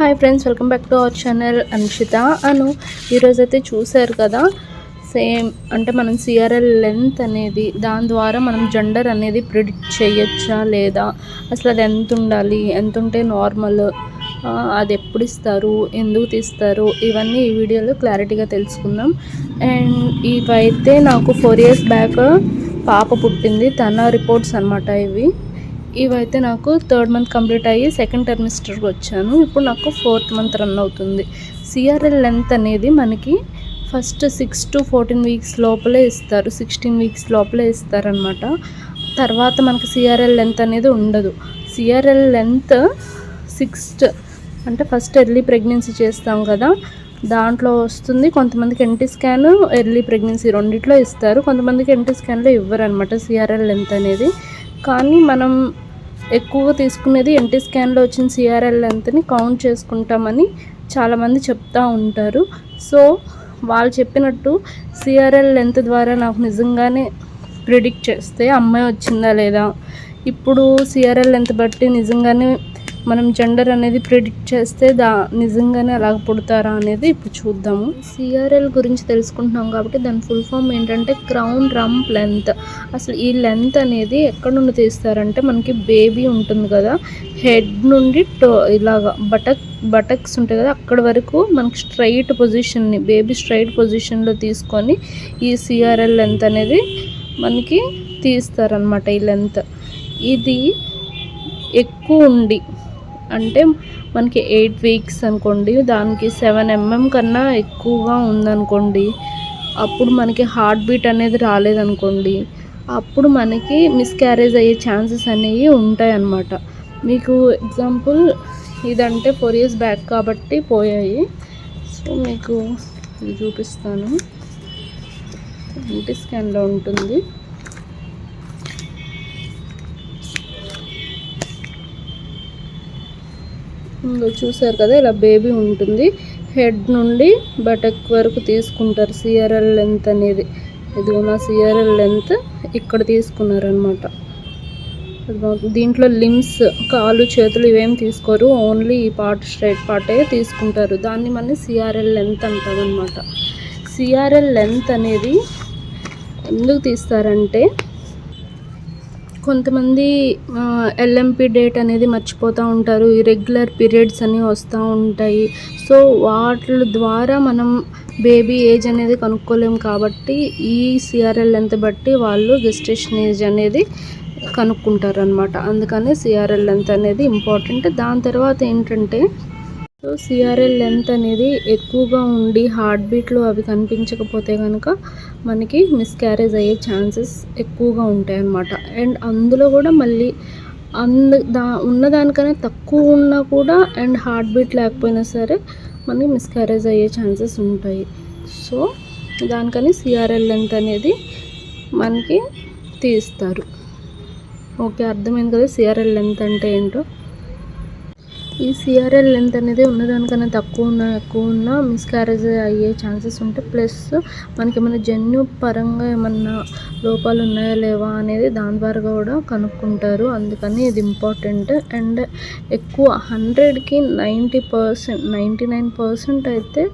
Hi friends welcome back to our channel Anshita. అను ఈరోజైతే చూశారు కదా సేమ్ అంటే మనం సిఆర్ఎల్ లెంత్ అనేది దాని ద్వారా మనం జెండర్ అనేది ప్రిడిక్ట్ చేయొచ్చా లేదా అసలు అది ఎంత ఉండాలి ఎంత ఉంటే నార్మల్ అది ఎప్పుడు ఇస్తారు ఎందుకు తీస్తారు ఇవన్నీ ఈ వీడియోలో క్లారిటీగా తెలుసుకుందాం. అండ్ ఇవైతే నాకు ఫోర్ ఇయర్స్ బ్యాక్ పాప పుట్టింది తన రిపోర్ట్స్ అనమాట ఇవి. ఇవైతే నాకు థర్డ్ మంత్ కంప్లీట్ అయ్యి సెకండ్ టెర్మిస్టర్కి వచ్చాను. ఇప్పుడు నాకు ఫోర్త్ మంత్ రన్ అవుతుంది. సిఆర్ఎల్ లెంత్ అనేది మనకి first six to fourteen weeks లోపలే ఇస్తారు. సిక్స్టీన్ వీక్స్ లోపలే ఇస్తారనమాట తర్వాత మనకి సిఆర్ఎల్ లెంత్ అనేది ఉండదు. సిఆర్ఎల్ లెంత్ సిక్స్త్ అంటే ఫస్ట్ ఎర్లీ ప్రెగ్నెన్సీ చేస్తాం కదా. దాంట్లో వస్తుంది. కొంతమందికి ఎన్టీ స్కాన్ ఎర్లీ ప్రెగ్నెన్సీ రెండిట్లో ఇస్తారు. కొంతమందికి ఎన్టీ స్కాన్లో ఇవ్వరు అనమాట సిఆర్ఎల్ లెంత్ అనేది. కానీ మనం ఎక్కువ తీసుకునేది ఎన్టీ స్కాన్లో వచ్చిన సిఆర్ఎల్ లెంత్ని కౌంట్ చేసుకుంటామని చాలామంది చెప్తూ ఉంటారు. సో వాళ్ళు చెప్పినట్టు సిఆర్ఎల్ లెంత్ ద్వారా నాకు నిజంగానే ప్రిడిక్ట్ చేస్తే అమ్మాయి వచ్చిందా లేదా? ఇప్పుడు సిఆర్ఎల్ లెంత్ బట్టి నిజంగానే మనం జెండర్ అనేది ప్రిడిక్ట్ చేస్తే దా నిజంగానే అలాగ పుడతారా అనేది ఇప్పుడు చూద్దాము. సిఆర్ఎల్ గురించి తెలుసుకుంటున్నాం కాబట్టి దాని ఫుల్ ఫామ్ ఏంటంటే క్రౌన్ రంప్ లెంత్ అసలు ఈ లెంత్ అనేది ఎక్కడ నుండి తీస్తారంటే మనకి బేబీ ఉంటుంది కదా హెడ్ నుండి టో ఇలాగా బటక్ బటక్స్ ఉంటాయి కదా అక్కడ వరకు మనకి స్ట్రైట్ పొజిషన్ని బేబీ స్ట్రైట్ పొజిషన్లో తీసుకొని ఈ సిఆర్ఎల్ లెంత్ అనేది మనకి తీస్తారనమాట ఈ లెంత్ ఇది ఎక్కువ ఉండి అంటే మనకి ఎయిట్ వీక్స్ అనుకోండి దానికి సెవెన్ ఎంఎం కన్నా ఎక్కువగా ఉందనుకోండి అప్పుడు మనకి హార్ట్ బీట్ అనేది రాలేదనుకోండి అప్పుడు మనకి మిస్క్యారేజ్ అయ్యే ఛాన్సెస్ అనేవి ఉంటాయి అన్నమాట మీకు ఎగ్జాంపుల్ ఇదంటే ఫోర్ ఇయర్స్ బ్యాక్ కాబట్టి పోయాయి. సో మీకు ఇది చూపిస్తాను. ఇంటి స్కాన్లో ఉంటుంది. చూసారు కదా ఇలా బేబీ ఉంటుంది. హెడ్ నుండి బటక్ వరకు తీసుకుంటారు. సిఆర్ఎల్ లెంత్ అనేది. ఇది నా సిఆర్ఎల్ లెంత్ ఇక్కడ తీసుకున్నారనమాట దీంట్లో లిమ్స్ కాలు చేతులు ఇవేం తీసుకోరు. ఓన్లీ ఈ పార్ట్ స్ట్రైట్ పార్టే తీసుకుంటారు. దాన్ని మన సిఆర్ఎల్ లెంత్ అంటాం అనమాట సిఆర్ఎల్ లెంత్ అనేది ఎందుకు తీస్తారంటే కొంతమంది ఎల్ఎంపి డేట్ అనేది మర్చిపోతూ ఉంటారు. ఇరెగ్యులర్ పీరియడ్స్ అని వస్తూ ఉంటాయి. సో వాటి ద్వారా మనం బేబీ ఏజ్ అనేది కనుక్కోలేము కాబట్టి ఈ సిఆర్ఎల్ లెంత్ బట్టి వాళ్ళు గెస్టేషన్ ఏజ్ అనేది కనుక్కుంటారు అనమాట అందుకని సిఆర్ఎల్ లెంత్ అనేది ఇంపార్టెంట్ దాని తర్వాత ఏంటంటే సో సిఆర్ఎల్ లెంత్ అనేది ఎక్కువగా ఉండి హార్ట్ బీట్లు అవి కనిపించకపోతే కనుక మనకి మిస్క్యారేజ్ అయ్యే ఛాన్సెస్ ఎక్కువగా ఉంటాయి అన్నమాట అండ్ అందులో కూడా మళ్ళీ అంద దా ఉన్నదానికన్నా తక్కువ ఉన్నా కూడా అండ్ హార్ట్ బీట్ లేకపోయినా సరే మనకి మిస్క్యారేజ్ అయ్యే ఛాన్సెస్ ఉంటాయి. సో దానికని సిఆర్ఎల్ లెంత్ అనేది మనకి తీస్తారు. ఓకే అర్థమైంది కదా సిఆర్ఎల్ లెంత్ అంటే ఏంటో? ఈ సిఆర్ఎల్ లెంత్ అనేది ఉన్నదానికన్నా తక్కువ ఉన్న ఎక్కువ ఉన్న మిస్క్యారేజ్ అయ్యే ఛాన్సెస్ ఉంటాయి ప్లస్ మనకి ఏమైనా జన్యు పరంగా ఏమన్నా లోపాలు ఉన్నాయా లేవా అనేది దాని ద్వారా కూడా కనుక్కుంటారు. అందుకని ఇది ఇంపార్టెంట్ అండ్ ఎక్కువ హండ్రెడ్కి ninety percent ninety nine percent అయితే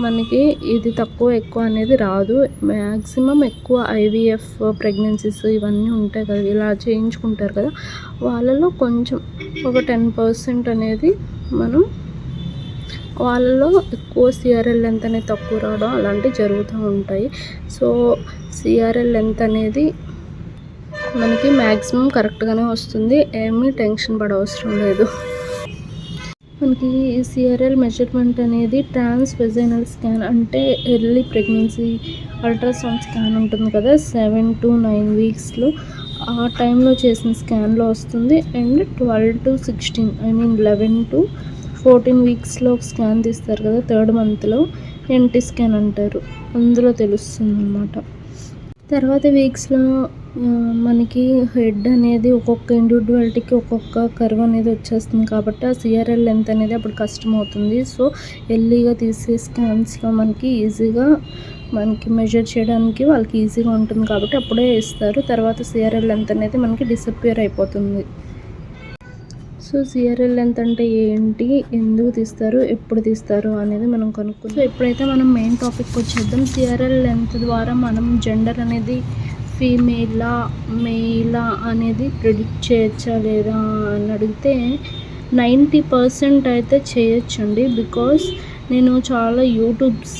మనకి ఇది తక్కువ ఎక్కువ అనేది రాదు. మ్యాక్సిమం ఎక్కువ ఐవీఎఫ్ ప్రెగ్నెన్సీస్ ఇవన్నీ ఉంటాయి కదా ఇలా చేయించుకుంటారు కదా. వాళ్ళలో కొంచెం ఒక టెన్ పర్సెంట్ అనేది మనం వాళ్ళలో ఎక్కువ సిఆర్ఎల్ లెంత్ అనేది తక్కువ రావడం అలాంటివి జరుగుతూ ఉంటాయి. సో సిఆర్ఎల్ లెంత్ అనేది మనకి మ్యాక్సిమం కరెక్ట్గానే వస్తుంది. ఏమీ టెన్షన్ పడవసరం లేదు. మనకి సిఆర్ఎల్ మెజర్మెంట్ అనేది ట్రాన్స్ వెజైనల్ స్కాన్ అంటే ఎర్లీ ప్రెగ్నెన్సీ అల్ట్రాసౌండ్ స్కాన్ ఉంటుంది కదా సెవెన్ టు నైన్ వీక్స్లో. ఆ టైంలో చేసిన స్కాన్లో వస్తుంది. And twelve to sixteen I mean eleven to fourteen వీక్స్లో scan తీస్తారు కదా థర్డ్ మంత్లో. ఎన్టీ స్కాన్ అంటారు. అందులో తెలుస్తుంది అన్నమాట తర్వాత వీక్స్లో మనకి హెడ్ అనేది ఒక్కొక్క ఇండివిజువాలిటీకి ఒక్కొక్క కర్వ్ అనేది వచ్చేస్తుంది కాబట్టి ఆ సిఆర్ఎల్ లెంత్ అనేది అప్పుడు కష్టం అవుతుంది సో ఎల్లీగా తీసే స్కాన్స్లో మనకి ఈజీగా మనకి మెజర్ చేయడానికి వాళ్ళకి ఈజీగా ఉంటుంది కాబట్టి అప్పుడే ఇస్తారు తర్వాత సిఆర్ఎల్ లెంత్ అనేది మనకి డిసప్పియర్ అయిపోతుంది. సో సిఆర్ఎల్ లెంత్ అంటే ఏంటి? ఎందుకు తీస్తారు? ఎప్పుడు తీస్తారు? అనేది మనం కనుక్కుందాం. ఎప్పుడైతే మనం మెయిన్ టాపిక్ వచ్చేద్దాం. సిఆర్ఎల్ లెంత్ ద్వారా మనం జెండర్ అనేది ఫీమేలా మెయిలా అనేది ప్రిడిక్ట్ చేయొచ్చా లేదా అని అడిగితే నైంటీ పర్సెంట్ అయితే చేయొచ్చండి. బికాస్ నేను చాలా యూట్యూబ్స్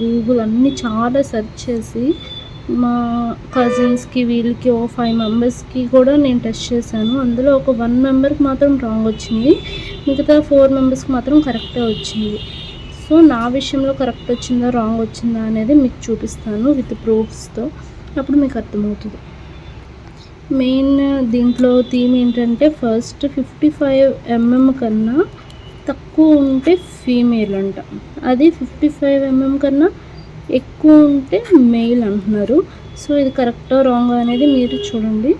గూగుల్ అన్నీ చాలా సెర్చ్ చేసి మా కజిన్స్కి వీళ్ళకి ఓ ఫైవ్ మెంబర్స్కి కూడా నేను టెస్ట్ చేశాను. అందులో ఒక వన్ మెంబర్కి మాత్రం రాంగ్ వచ్చింది. మిగతా ఫోర్ మెంబర్స్కి మాత్రం కరెక్టే వచ్చింది. సో నా విషయంలో కరెక్ట్ వచ్చిందా రాంగ్ వచ్చిందా అనేది మీకు చూపిస్తాను విత్ ప్రూఫ్స్తో. అప్పుడు మీకు అర్థమవుతుంది. మెయిన్ దీంట్లో థీమ్ ఏంటంటే ఫస్ట్ ఫిఫ్టీ ఫైవ్ ఎంఎం కన్నా తక్కువ ఉంటే ఫీమేల్ అంట. అది ఫిఫ్టీ ఫైవ్ ఎంఎం కన్నా ఎక్కువ ఉంటే మెయిల్ అంటున్నారు. సో ఇది కరెక్టా రాంగ్ అనేది మీరు చూడండి.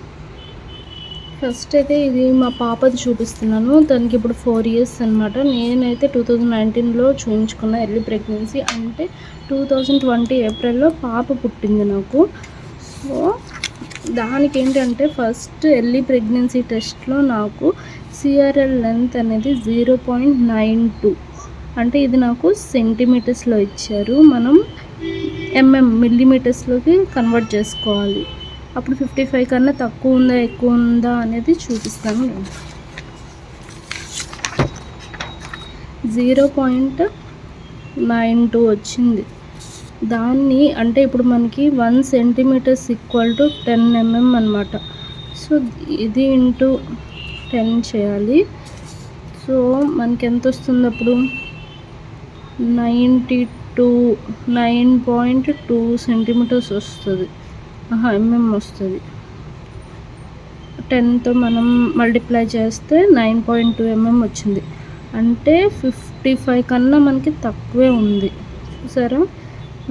ఫస్ట్ అయితే ఇది మా పాపది చూపిస్తున్నాను. తనకి ఇప్పుడు ఫోర్ ఇయర్స్ అనమాట నేనైతే టూ థౌజండ్ నైన్టీన్లో చూపించుకున్న ఎర్లీ ప్రెగ్నెన్సీ. అంటే టూ థౌజండ్ ట్వంటీ ఏప్రిల్లో పాప పుట్టింది నాకు. సో దానికి ఏంటంటే ఫస్ట్ ఎర్లీ ప్రెగ్నెన్సీ టెస్ట్లో నాకు సిఆర్ఎల్ లెంత్ అనేది జీరో పాయింట్ నైన్ టూ అంటే ఇది నాకు సెంటీమీటర్స్లో ఇచ్చారు. మనం ఎంఎం మిల్లీమీటర్స్లోకి కన్వర్ట్ చేసుకోవాలి. అప్పుడు ఫిఫ్టీ ఫైవ్ కన్నా తక్కువ ఉందా ఎక్కువ ఉందా అనేది చూపిస్తాను నేను. జీరో పాయింట్ నైన్ టూ వచ్చింది. దాన్ని అంటే ఇప్పుడు మనకి one centimeters equal to ten MM అనమాట సో ఇది ఇంటూ టెన్ చేయాలి. సో మనకి ఎంత వస్తుంది అప్పుడు? Ninety two nine point two centimeters వస్తుంది. ఎంఎం వస్తుంది. టెన్తో మనం మల్టిప్లై చేస్తే నైన్ పాయింట్ టూ ఎంఎం వచ్చింది. అంటే ఫిఫ్టీ ఫైవ్ కన్నా మనకి తక్కువే ఉంది. చూసారా?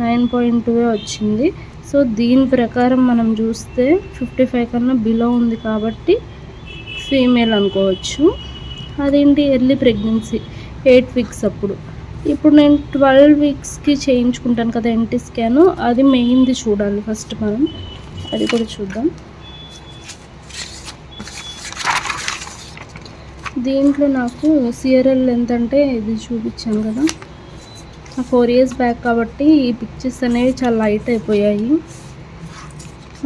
నైన్ పాయింట్ టూ వచ్చింది. సో దీని ప్రకారం మనం చూస్తే ఫిఫ్టీ ఫైవ్ కన్నా బిలో ఉంది కాబట్టి ఫీమేల్ అనుకోవచ్చు. అదేంటి? ఎర్లీ ప్రెగ్నెన్సీ ఎయిట్ వీక్స్ అప్పుడు. ఇప్పుడు నేను ట్వెల్వ్ వీక్స్కి చేయించుకుంటాను కదా ఎన్టీ స్కాన్ అది మెయిన్ది చూడాలి ఫస్ట్ మనం. అది కూడా చూద్దాం. దీంట్లో నాకు సిఆర్ఎల్ ఎంత అంటే ఇది చూపించాను కదా. ఫోర్ ఇయర్స్ బ్యాక్ కాబట్టి ఈ పిక్చర్స్ అనేవి చాలా లైట్ అయిపోయాయి.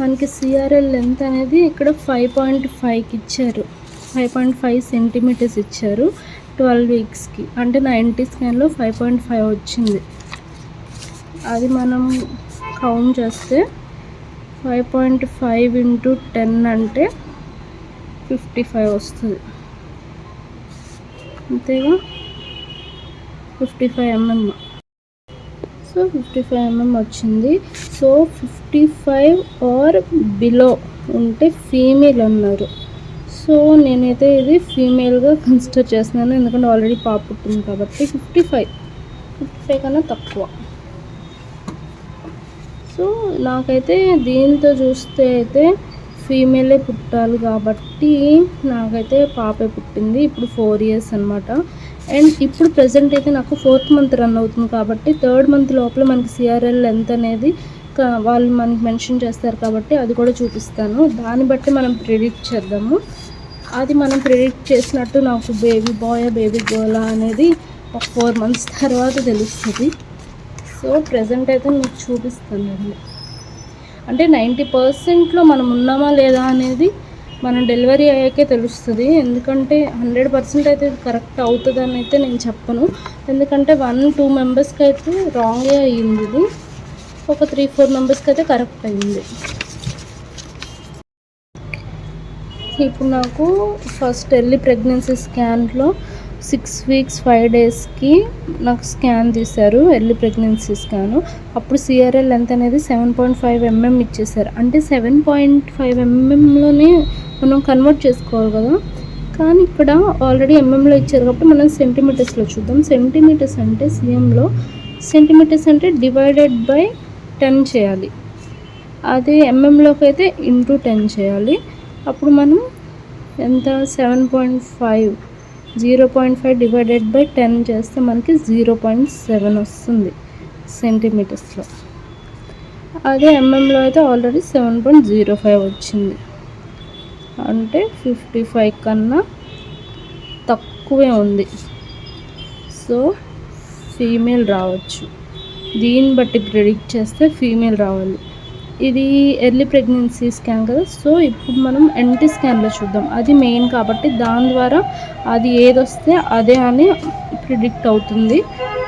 మనకి సిఆర్ఎల్ లెంత్ అనేది ఇక్కడ ఫైవ్ పాయింట్ ఫైవ్కి ఇచ్చారు. ఫైవ్ పాయింట్ ఫైవ్ సెంటీమీటర్స్ ఇచ్చారు ట్వెల్వ్ వీక్స్కి. అంటే నైంటీ స్కాన్లో ఫైవ్ పాయింట్ ఫైవ్ వచ్చింది. అది మనం కౌంట్ చేస్తే five point five into ten అంటే ఫిఫ్టీ ఫైవ్ వస్తుంది. అంతేగా? Fifty five MM. Fifty five MM వచ్చింది. So fifty five or below ఉంటే ఫీమేల్ అన్నారు. సో నేనైతే ఇది ఫీమేల్గా కన్సిడర్ చేస్తున్నాను. ఎందుకంటే ఆల్రెడీ పాప పుట్టింది కాబట్టి ఫిఫ్టీ ఫైవ్. ఫిఫ్టీ ఫైవ్ కన్నా తక్కువ. సో నాకైతే దీంతో చూస్తే అయితే ఫీమేలే పుట్టాలి కాబట్టి నాకైతే పాపే పుట్టింది. ఇప్పుడు ఫోర్ ఇయర్స్ అనమాట అండ్ ఇప్పుడు ప్రజెంట్ అయితే నాకు ఫోర్త్ మంత్ రన్ అవుతుంది కాబట్టి థర్డ్ మంత్ లోపల మనకి సిఆర్ఎల్ లెంత్ అనేది వాళ్ళు మనకి మెన్షన్ చేస్తారు కాబట్టి అది కూడా చూపిస్తాను. దాన్ని బట్టి మనం ప్రిడిక్ట్ చేద్దాము. అది మనం ప్రిడిక్ట్ చేసినట్టు నాకు బేబీ బాయ్ బేబీ గర్ల్ అనేది ఒక ఫోర్ మంత్స్ తర్వాత తెలుస్తుంది. సో ప్రజెంట్ అయితే మీకు చూపిస్తానండి. అంటే నైంటీ పర్సెంట్లో మనం ఉన్నామా లేదా అనేది మనం డెలివరీ అయ్యాకే తెలుస్తుంది. ఎందుకంటే హండ్రెడ్ పర్సెంట్ అయితే కరెక్ట్ అవుతుందని అయితే నేను చెప్పను. ఎందుకంటే వన్ టూ మెంబర్స్కి అయితే రాంగే అయ్యింది ఇది. ఒక త్రీ ఫోర్ మెంబర్స్కి అయితే కరెక్ట్ అయ్యింది. ఇప్పుడు నాకు ఫస్ట్ ఎర్లీ ప్రెగ్నెన్సీ స్కాన్లో సిక్స్ వీక్స్ ఫైవ్ డేస్కి నాకు స్కాన్ తీశారు ఎర్లీ ప్రెగ్నెన్సీ స్కాన్. అప్పుడు సిఆర్ఎల్ లెంత్ అనేది సెవెన్ పాయింట్ ఫైవ్ ఎంఎం ఇచ్చేసారు అంటే సెవెన్ పాయింట్ ఫైవ్ ఎంఎంలోనే మనం కన్వర్ట్ చేసుకోవాలి కదా. కానీ ఇక్కడ ఆల్రెడీ ఎంఎంలో ఇచ్చారు కాబట్టి మనం సెంటీమీటర్స్లో చూద్దాం. సెంటీమీటర్స్ అంటే సిఎంలో. సెంటీమీటర్స్ అంటే డివైడెడ్ బై టెన్ చేయాలి. అదే ఎంఎంలోకి అయితే ఇంటూ టెన్ చేయాలి. అప్పుడు మనం ఎంత? Seven point five zero point five divided by ten చేస్తే మనకి జీరో పాయింట్ సెవెన్ వస్తుంది సెంటీమీటర్స్లో. అదే ఎంఎంలో అయితే already seven point zero five వచ్చింది. అంటే ఫిఫ్టీ ఫైవ్ కన్నా తక్కువే ఉంది. సో ఫీమేల్ రావచ్చు. దీన్ని బట్టి ప్రిడిక్ట్ చేస్తే ఫీమేల్ రావాలి. ఇది ఎర్లీ ప్రెగ్నెన్సీ స్కాన్ కదా. సో ఇప్పుడు మనం ఎన్టీ స్కాన్లో చూద్దాం. అది మెయిన్ కాబట్టి దాని ద్వారా అది ఏది వస్తే అదే అని ప్రిడిక్ట్ అవుతుంది.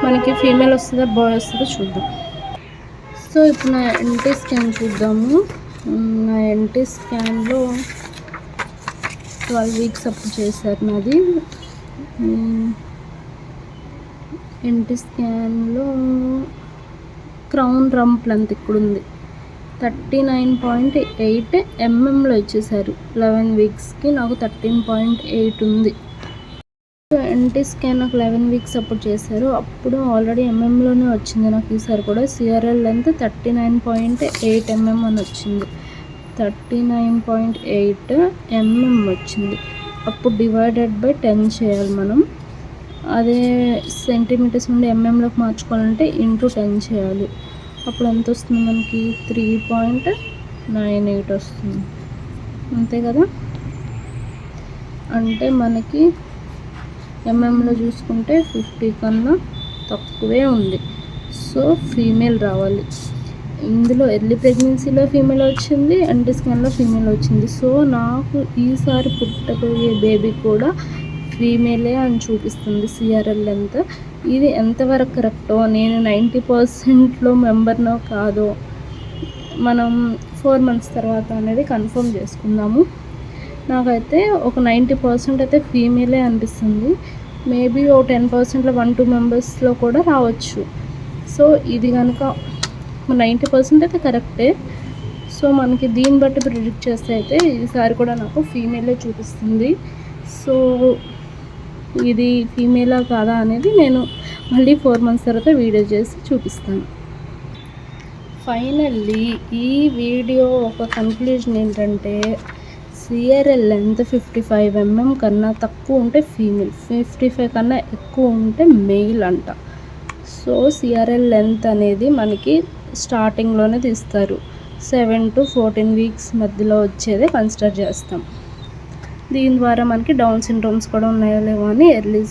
మనకి ఫీమేల్ వస్తుందా బాయ్ వస్తుందా చూద్దాం. సో ఇప్పుడు నా ఎన్టీ స్కాన్ చూద్దాము. నా ఎన్టీ స్కాన్లో ట్వెల్వ్ వీక్స్ అప్పుడు చేశారు నాది. ఎన్టీ స్కాన్లో క్రౌన్ రంప్ లెంత్ ఇక్కడ ఉంది థర్టీ నైన్ పాయింట్ ఎయిట్ ఎంఎంలో ఇచ్చేసారు లెవెన్ వీక్స్కి నాకు థర్టీన్ పాయింట్ ఎయిట్ ఉంది. ఎన్టీ స్కాన్ నాకు లెవెన్ వీక్స్ అప్పుడు చేశారు. అప్పుడు ఆల్రెడీ ఎంఎంలోనే వచ్చింది నాకు ఈసారి కూడా. CRL length thirty nine point eight MM అని వచ్చింది. Thirty nine point eight MM వచ్చింది. అప్పుడు డివైడెడ్ బై టెన్ చేయాలి మనం. అదే సెంటీమీటర్స్ నుండి ఎంఎంలోకి మార్చుకోవాలంటే ఇంటూ టెన్ చేయాలి. అప్పుడు ఎంత వస్తుంది మనకి? త్రీ పాయింట్ నైన్ ఎయిట్ వస్తుంది. అంతే కదా? అంటే మనకి ఎంఎంలో చూసుకుంటే ఫిఫ్టీ కన్నా తక్కువే ఉంది. సో ఫీమేల్ రావాలి. ఇందులో ఎర్లీ ప్రెగ్నెన్సీలో ఫీమేల్ వచ్చింది అండ్ స్కాన్లో ఫీమేల్ వచ్చింది. సో నాకు ఈసారి పుట్టబోయే బేబీ కూడా ఫీమేలే అని చూపిస్తుంది సిఆర్ఎల్ లెంత్ ఇది ఎంతవరకు కరెక్టో నేను నైంటీ పర్సెంట్లో మెంబర్నో కాదో? మనం ఫోర్ మంత్స్ తర్వాత అనేది కన్ఫర్మ్ చేసుకుందాము. నాకైతే ఒక నైంటీ పర్సెంట్ అయితే ఫీమేలే అనిపిస్తుంది. మేబీ ఓ టెన్ పర్సెంట్లో వన్ టూ మెంబర్స్లో కూడా రావచ్చు. సో ఇది కనుక నైంటీ పర్సెంట్ అయితే కరెక్టే సో మనకి దీన్ని బట్టి ప్రిడిక్ట్ చేస్తే అయితే ఈసారి కూడా నాకు ఫీమేలే చూపిస్తుంది. సో ఇది ఫీమేలా కాదా అనేది నేను మళ్ళీ ఫోర్ మంత్స్ తర్వాత వీడియో చేసి చూపిస్తాను. ఫైనల్లీ ఈ వీడియో ఒక కన్క్లూజన్ ఏంటంటే CRL length fifty five MM కన్నా తక్కువ ఉంటే ఫీమేల్ ఫిఫ్టీ ఫైవ్ కన్నా ఎక్కువ ఉంటే మెయిల్ అంట. సో సిఆర్ఎల్ లెంత్ అనేది మనకి స్టార్టింగ్లోనే తీస్తారు. సెవెన్ టు ఫోర్టీన్ వీక్స్ మధ్యలో వచ్చేదే కన్సిడర్ చేస్తాం. దీని ద్వారా మనకి డౌన్ సిండ్రోమ్స్ కూడా ఉన్నాయో లేవో అని ఎర్లీ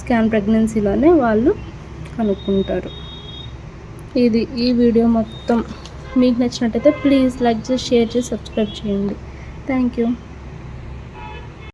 స్కాన్ ప్రెగ్నెన్సీలోనే వాళ్ళు కనుక్కుంటారు. ఇది ఈ వీడియో మొత్తం. మీకు నచ్చినట్టయితే ప్లీజ్ లైక్ చేసి షేర్ చేసి సబ్స్క్రైబ్ చేయండి. Thank you